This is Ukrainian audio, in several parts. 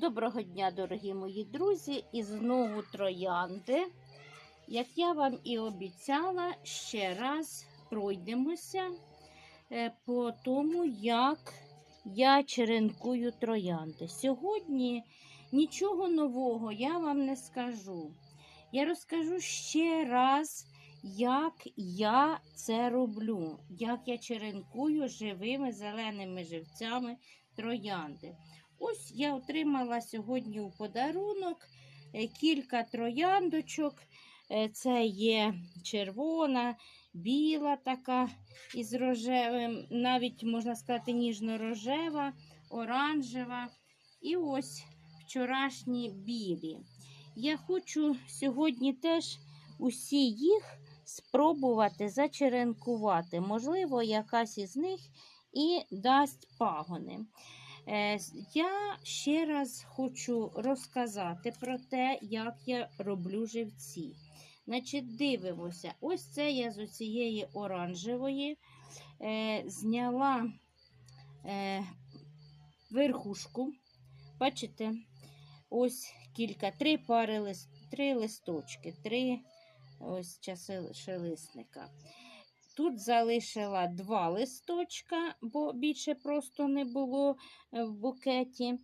Доброго дня, дорогі мої друзі, і знову троянди. Як я вам і обіцяла, ще раз пройдемося е, по тому, як я черенкую троянди. Сьогодні нічого нового я вам не скажу. Я розкажу ще раз, як я це роблю, як я черенкую живими зеленими живцями троянди. Ось я отримала сьогодні у подарунок е, кілька трояндочок. Е, Це є червона, біла така із рожевим, навіть можна сказати, ніжно-рожева, оранжева. І ось вчорашні білі. Я хочу сьогодні теж усі їх спробувати зачеренкувати. Можливо, якась із них і дасть пагони. Е, Я ще раз хочу розказати про те, як я роблю живці. Значить, дивимося, ось це я з цієї оранжевої е, зняла е, верхушку. Бачите, ось кілька, три пари лист, три листочки, три ось часи шелисника. Тут залишила два листочка, бо більше просто не було е, в букеті.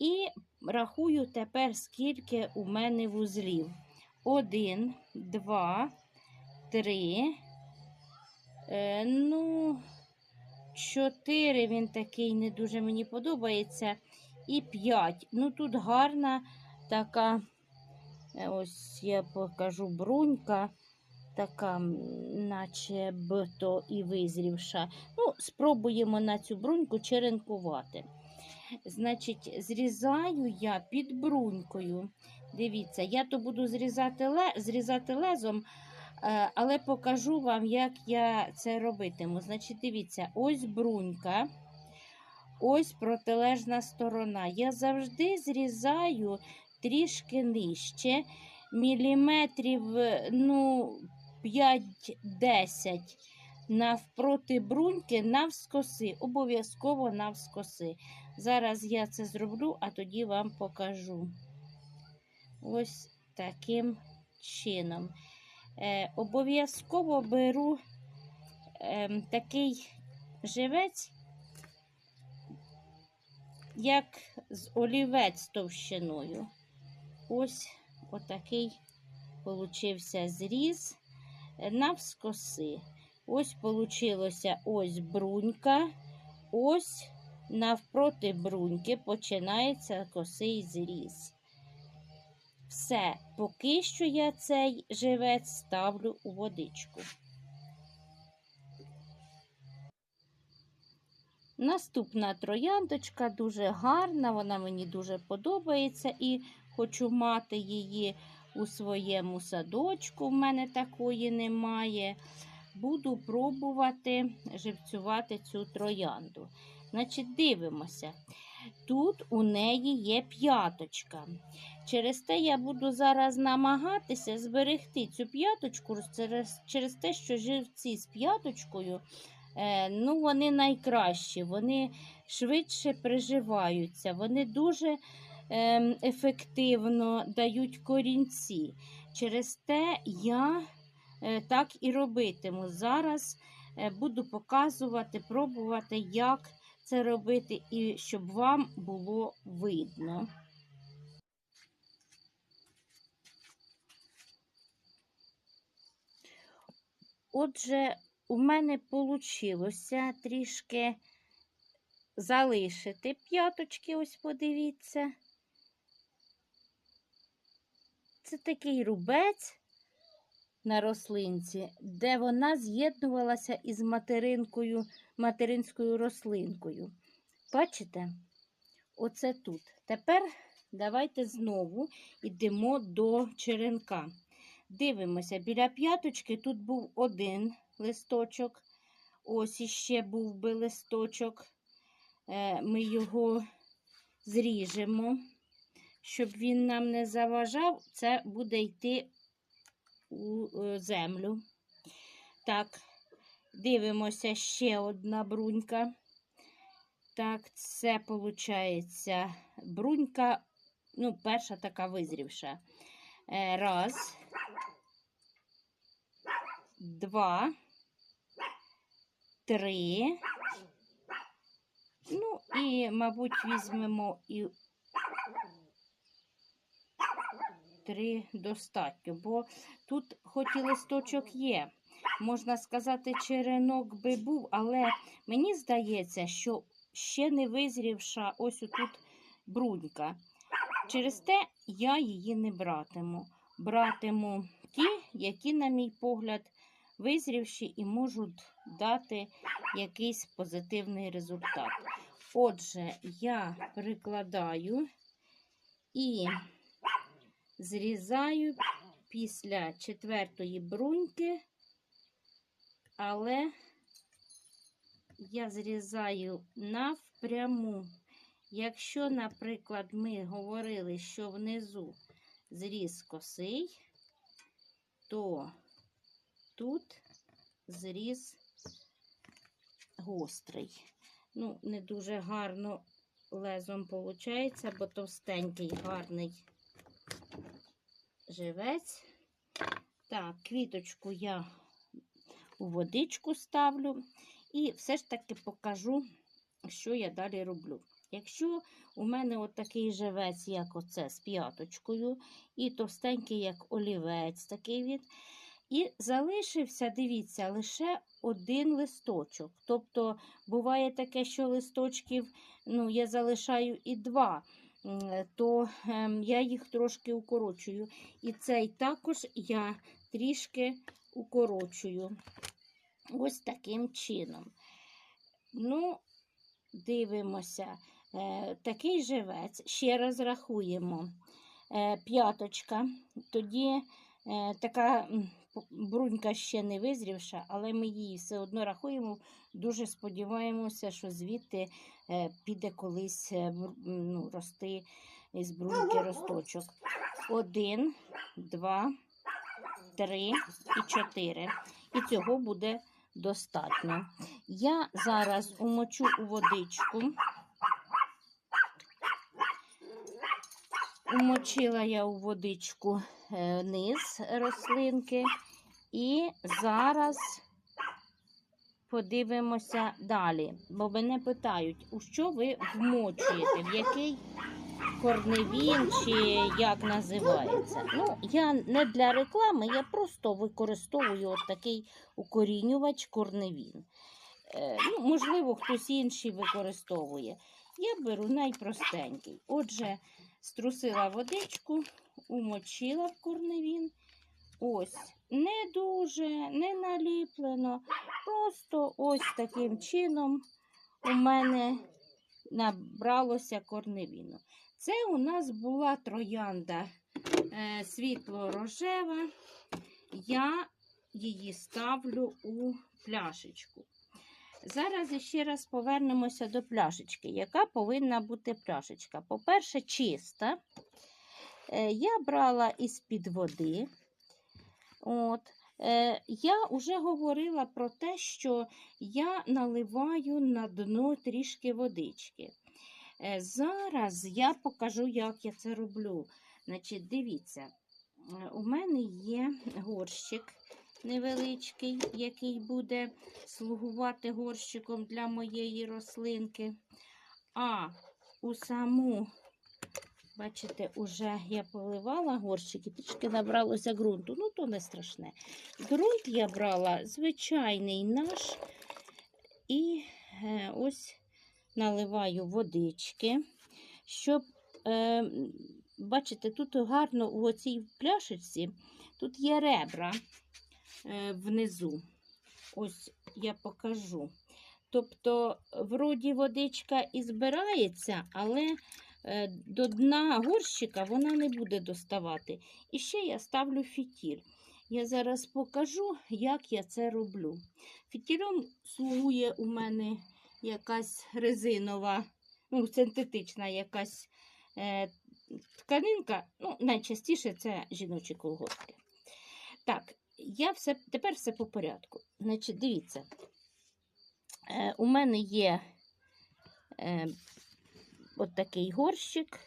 І рахую тепер, скільки у мене вузлів. Один, два, три. Е, ну, чотири він такий не дуже мені подобається. І п'ять. Ну, тут гарна така, е, ось я покажу брунька така, наче б то і визрівша. Ну, спробуємо на цю бруньку черенкувати. Значить, зрізаю я під брунькою. Дивіться, я то буду зрізати, зрізати лезом, е, але покажу вам, як я це робитиму. Значить, дивіться, ось брунька, ось протилежна сторона. Я завжди зрізаю трішки нижче, міліметрів, е, ну, 5-10 навпроти бруньки навскоси, обов'язково навскоси. Зараз я це зроблю, а тоді вам покажу. Ось таким чином. Е, обов'язково беру е, такий живець, як з олівець товщиною. Ось отакий получився зріз навскоси. Ось получилося ось брунька, ось навпроти бруньки починається косий зріз. Все, поки що я цей живець ставлю у водичку. Наступна трояндочка дуже гарна, вона мені дуже подобається і хочу мати її у своєму садочку. В мене такої немає. Буду пробувати живцювати цю троянду. Значить, дивимося. Тут у неї є п'яточка. Через те я буду зараз намагатися зберегти цю п'яточку через, через те, що живці з п'яточкою, е, ну, вони найкращі, вони швидше приживаються, вони дуже ефективно дають корінці. Через те я е, так і робитиму. Зараз е, буду показувати, пробувати, як це робити, і щоб вам було видно. Отже, у мене вийшло трішки залишити п'яточки, ось подивіться. Це такий рубець на рослинці, де вона з'єднувалася із материнкою, материнською рослинкою. Бачите? Оце тут. Тепер давайте знову йдемо до черенка. Дивимося, біля п'яточки тут був один листочок. Ось іще був би листочок. Е, Ми його зріжемо, щоб він нам не заважав, це буде йти у е, землю. Так, дивимося ще одна брунька. Так, це виходить брунька ну, перша така визрівша. Е, Раз, два, три. Ну, і, мабуть, візьмемо і три достатньо, бо тут хоч і листочок є. Можна сказати, черенок би був, але мені здається, що ще не визрівша ось тут брунька. Через те я її не братиму. Братиму ті, які, на мій погляд, визрівші і можуть дати якийсь позитивний результат. Отже, я прикладаю і зрізаю після четвертої бруньки, але я зрізаю навпряму. Якщо, наприклад, ми говорили, що внизу зріз косий, то тут зріз гострий. Ну, не дуже гарно лезом виходить, бо товстенький гарний живець. Так, квіточку я у водичку ставлю і все ж таки покажу, що я далі роблю. Якщо у мене от такий живець, як оце з п'яточкою, і товстенький, як олівець, такий він. І залишився, дивіться, лише один листочок. Тобто, буває таке, що листочків ну, я залишаю і два, то ем, я їх трошки укорочую. І цей також я трішки укорочую. Ось таким чином. Ну, дивимося. Е, такий живець. Ще раз рахуємо. Е, п'яточка. Тоді е, така брунька ще не визрівша, але ми її все одно рахуємо. Дуже сподіваємося, що звідти піде колись е, ну, рости із бруньки росточок. Один, два, три і чотири. І цього буде достатньо. Я зараз умочу у водичку. Умочила я у водичку е, низ рослинки. І зараз подивимося далі. Бо мене питають, у що ви вмочуєте, в який корневін чи як називається. Ну, я не для реклами, я просто використовую такий укорінювач корневін. Е, ну, можливо, хтось інший використовує. Я беру найпростенький. Отже, струсила водичку, умочила в корневін. Ось, не дуже, не наліплено. Просто ось таким чином у мене набралося корневіну. Це у нас була троянда е, світло-рожева. Я її ставлю у пляшечку. Зараз ще раз повернемося до пляшечки. Яка повинна бути пляшечка? По-перше, чиста. Е, Я брала із-під води. От. Е, Я вже говорила про те, що я наливаю на дно трішки водички. Е, Зараз я покажу, як я це роблю. Значить, дивіться, е, у мене є горщик невеличкий, який буде слугувати горщиком для моєї рослинки. А у саму, бачите, уже я поливала горщик і трішки набралося ґрунту. Ну, то не страшне. Ґрунт я брала звичайний наш. І е, ось наливаю водички, щоб, е, бачите, тут гарно у цій пляшечці, тут є ребра е, внизу. Ось я покажу. Тобто, вроді водичка і збирається, але до дна горщика вона не буде доставати. І ще я ставлю фітіль. Я зараз покажу, як я це роблю. Фітілем слугує у мене якась резинова, ну, синтетична якась е, тканинка. Ну, найчастіше це жіночі колготки. Так, я все, тепер все по порядку. Значить, дивіться, е, у мене є е, от такий горщик.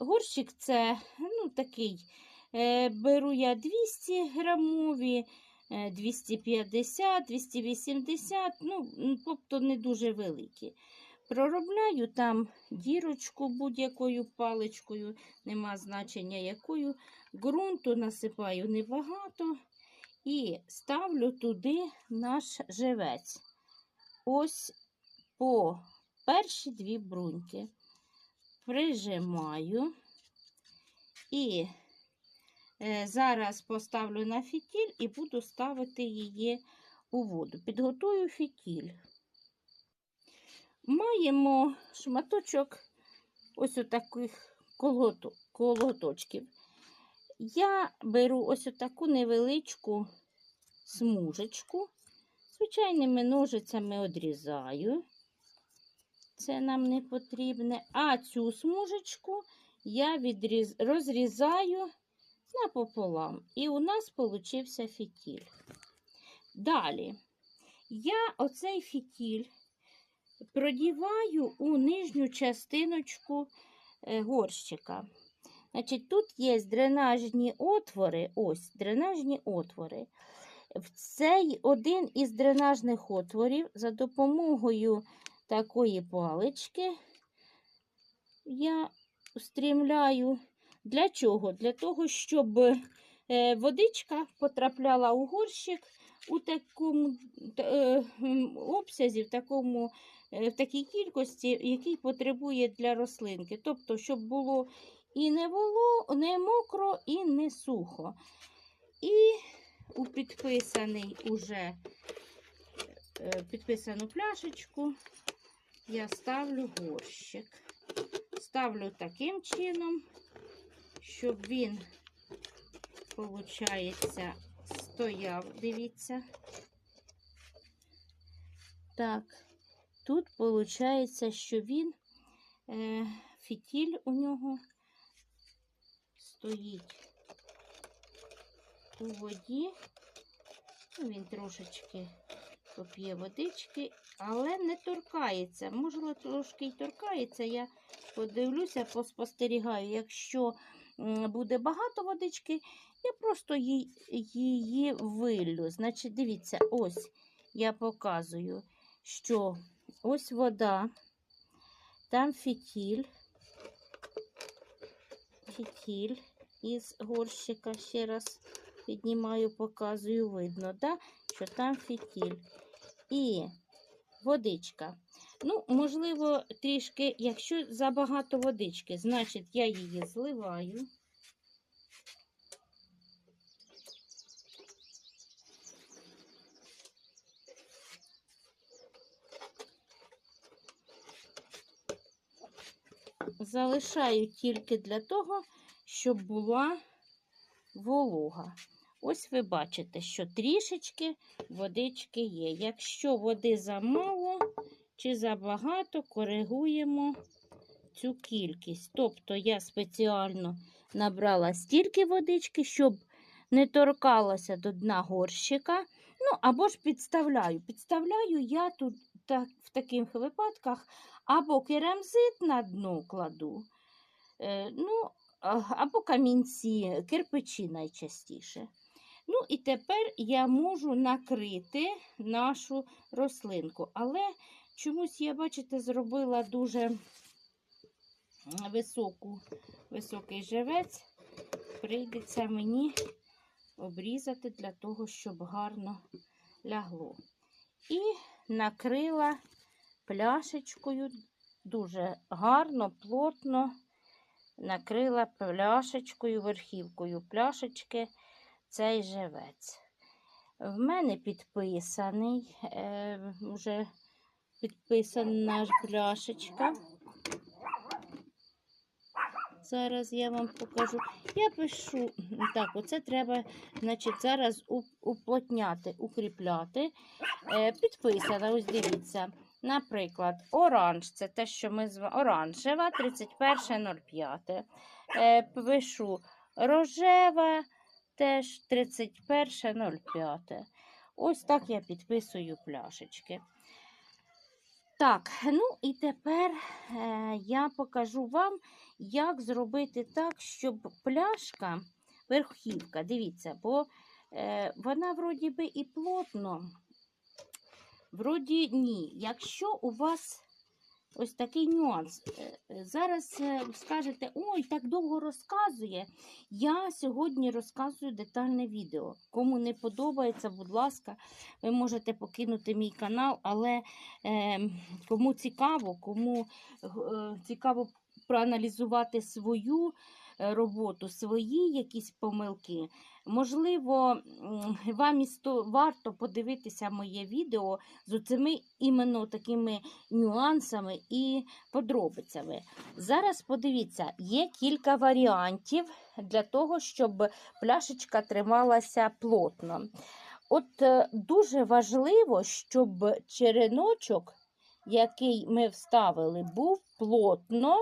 Горщик це ну, такий. Е, беру я 200 грамові, е, 250, 280, ну, тобто не дуже великі. Проробляю там дірочку будь-якою паличкою, нема значення якою. Ґрунту насипаю небагато і ставлю туди наш живець. Ось по перші дві бруньки. Прижимаю і е, зараз поставлю на фітіль і буду ставити її у воду. Підготую фітіль. Маємо шматочок ось таких колото, колоточків. Я беру ось таку невеличку смужечку, звичайними ножицями одрізаю. Це нам не потрібне. А цю смужечку я відріз... розрізаю напополам. І у нас получився фітіль. Далі я оцей фітіль продіваю у нижню частиночку е, горщика. Значить, тут є дренажні отвори. Ось дренажні отвори. В цей один із дренажних отворів за допомогою такої палички я стрімляю. Для чого? Для того, щоб е, водичка потрапляла у горщик у такому е, обсязі, в, такому, е, в такій кількості, який потребує для рослинки. Тобто, щоб було і не воло, не мокро, і не сухо. І у підписаний уже підписану пляшечку я ставлю горщик. Ставлю таким чином, щоб він, виходить, стояв. Дивіться. Так, тут виходить, що він, е, фітіль у нього стоїть у воді. Ну, Він трошечки поп'є водички, але не торкається. Можливо, трошки й торкається. Я подивлюся, поспостерігаю. Якщо буде багато водички, я просто її, виллю. Значить, дивіться, ось я показую, що ось вода, там фітіль, фітіль із горщика. Ще раз піднімаю, показую, видно, да? Що там фітіль. І водичка. Ну, можливо, трішки, якщо забагато водички, значить я її зливаю. Залишаю тільки для того, щоб була волога. Ось ви бачите, що трішечки водички є. Якщо води замало чи забагато, коригуємо цю кількість. Тобто я спеціально набрала стільки водички, щоб не торкалася до дна горщика. Ну, або ж підставляю. Підставляю я тут так, в таких випадках або керамзит на дно кладу, е, ну, або камінці, кирпичі найчастіше. Ну і тепер я можу накрити нашу рослинку. Але чомусь я, бачите, зробила дуже високу, високий живець. Прийдеться мені обрізати для того, щоб гарно лягло. І накрила пляшечкою дуже гарно, плотно накрила пляшечкою, верхівкою пляшечки цей живець. В мене підписаний, е, вже підписана пляшечка. Зараз я вам покажу. Я пишу, так, оце треба, значить, зараз уплотняти, укріпляти. Е, підписана, ось дивіться. Наприклад, оранж, це те, що ми звемо оранжева, 31.05. Е, пишу рожева, теж 31.05. Ось так я підписую пляшечки. Так, ну і тепер е, я покажу вам, як зробити так, щоб пляшка, верхівка, дивіться, бо е, вона вроді би і плотно, вроді ні. Якщо у вас ось такий нюанс, е, зараз е, скажете, ой, так довго розказує. Я сьогодні розказую детальне відео. Кому не подобається, будь ласка, ви можете покинути мій канал, але е, кому цікаво, кому е, цікаво проаналізувати свою роботу, свої якісь помилки. Можливо, вам і варто подивитися моє відео з цими іменно такими нюансами і подробицями. Зараз подивіться, є кілька варіантів для того, щоб пляшечка трималася плотно. От е, дуже важливо, щоб череночок, який ми вставили, був плотно,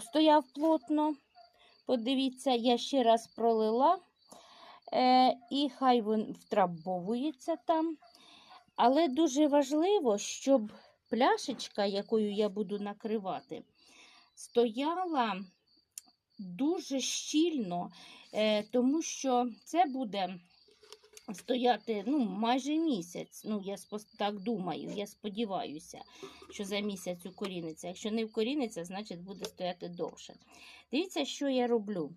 стояв плотно. Подивіться, я ще раз пролила, е, і хай він втрабовується там. Але дуже важливо, щоб пляшечка, якою я буду накривати, стояла дуже щільно, е, тому що це буде стояти ну, майже місяць. Ну, я так думаю, я сподіваюся, що за місяць укоріниться. Якщо не вкоріниться, значить буде стояти довше. Дивіться, що я роблю.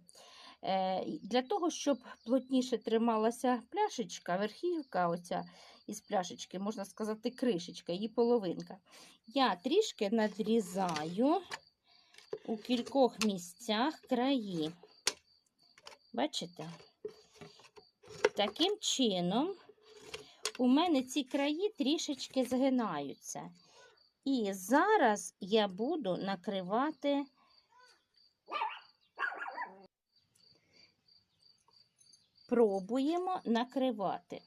Е, Для того, щоб плотніше трималася пляшечка, верхівка оця із пляшечки, можна сказати, кришечка, її половинка. Я трішки надрізаю у кількох місцях краї. Бачите? Таким чином, у мене ці краї трішечки згинаються. І зараз я буду накривати. Пробуємо накривати.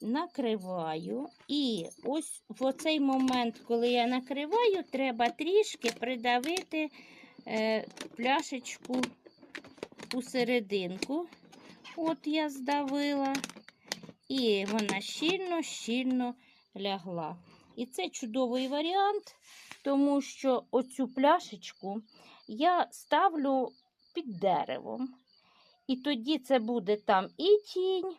Накриваю, і ось в оцей момент, коли я накриваю, треба трішки придавити е, пляшечку у серединку. От я здавила, і вона щільно-щільно лягла. І це чудовий варіант, тому що оцю пляшечку я ставлю під деревом. І тоді це буде там і тінь,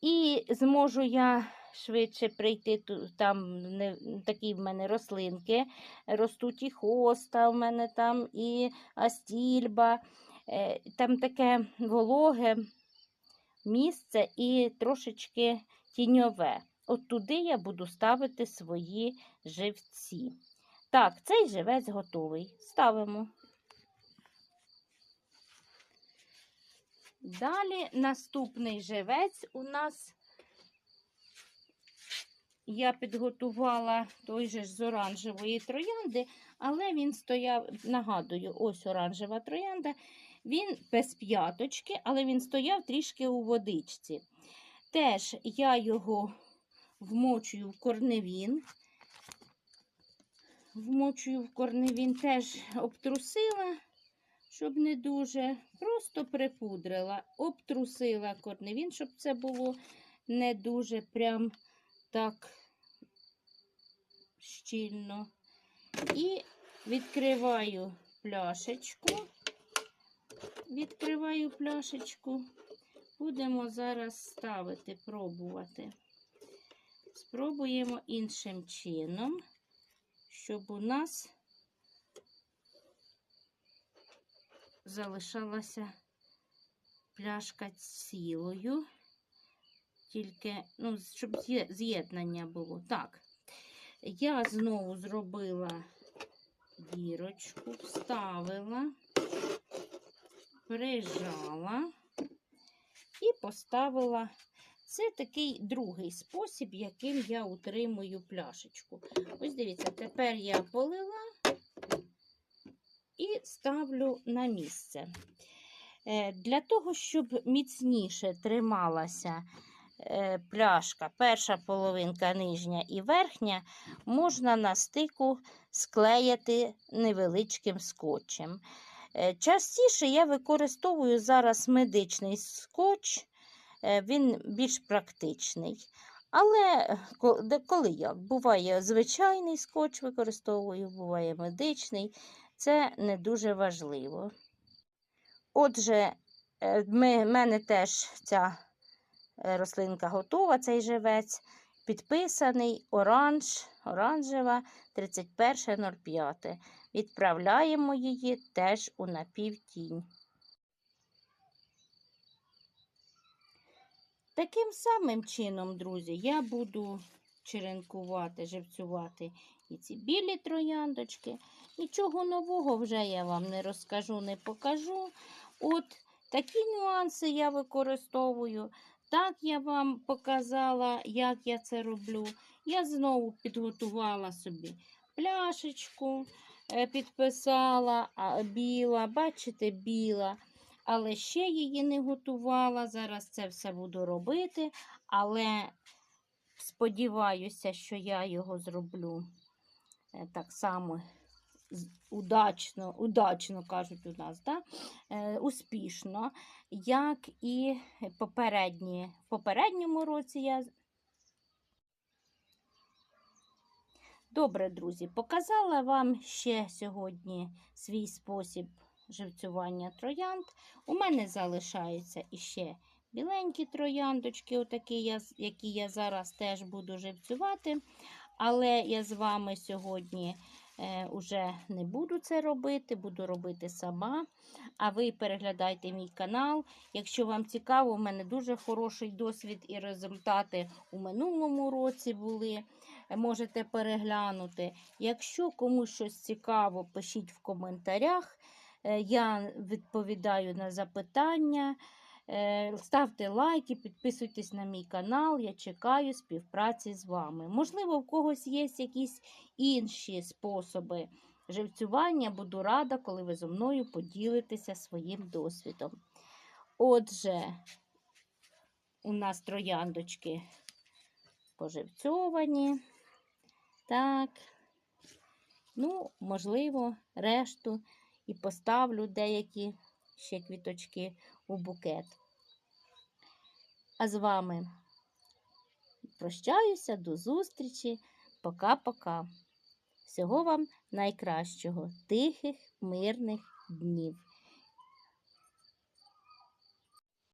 і зможу я швидше прийти. Там не, такі в мене рослинки, ростуть і хоста в мене там, і астільба. Е, Там таке вологе місце і трошечки тіньове. От туди я буду ставити свої живці. Так, цей живець готовий. Ставимо. Далі наступний живець у нас я підготувала той же з оранжевої троянди, але він стояв, нагадую, ось оранжева троянда. Він без п'яточки, але він стояв трішки у водичці. Теж я його вмочую в корневін. Вмочую в корневін, теж обтрусила, щоб не дуже. Просто припудрила, обтрусила корневін, щоб це було не дуже прям так щільно. І відкриваю пляшечку. Відкриваю пляшечку. Будемо зараз ставити, пробувати. Спробуємо іншим чином, щоб у нас залишалася пляшка цілою. Тільки, ну, щоб з'єднання було. Так, я знову зробила дірочку, вставила, прижала і поставила. Це такий другий спосіб, яким я утримую пляшечку. Ось дивіться, тепер я полила і ставлю на місце. Е, Для того, щоб міцніше трималася е, пляшка, перша половинка нижня і верхня, можна на стику склеїти невеличким скотчем. Е, Частіше я використовую зараз медичний скотч, е, він більш практичний. Але е, коли як? Буває звичайний скотч використовую, буває медичний. Це не дуже важливо. Отже, в мене теж ця рослинка готова, цей живець. Підписаний оранж, оранжева 31.05. Відправляємо її теж у напівтінь. Таким самим чином, друзі, я буду черенкувати, живцювати і ці білі трояндочки. Нічого нового вже я вам не розкажу, не покажу. От такі нюанси я використовую. Так я вам показала, як я це роблю. Я знову підготувала собі пляшечку, підписала біла, бачите, біла. Але ще її не готувала. Зараз це все буду робити. Але сподіваюся, що я його зроблю е, так само удачно, удачно кажуть у нас, да? е, успішно, як і попередні. В попередньому році я. Добре, друзі, показала вам ще сьогодні свій спосіб живцювання троянд. У мене залишаються іще біленькі трояндочки, отакі які я зараз теж буду живцювати. Але я з вами сьогодні е, уже не буду це робити, буду робити сама. А ви переглядайте мій канал. Якщо вам цікаво, у мене дуже хороший досвід і результати у минулому році були. Можете переглянути. Якщо комусь щось цікаво, пишіть в коментарях. Е, Я відповідаю на запитання. Е, Ставте лайки, підписуйтесь на мій канал. Я чекаю співпраці з вами. Можливо, в когось є якісь інші способи живцювання. Буду рада, коли ви зі мною поділитеся своїм досвідом. Отже, у нас трояндочки поживцьовані. Так. Ну, можливо, решту і поставлю деякі ще квіточки у букет. А з вами прощаюся до зустрічі. Пока-пока. Всього вам найкращого, тихих, мирних днів.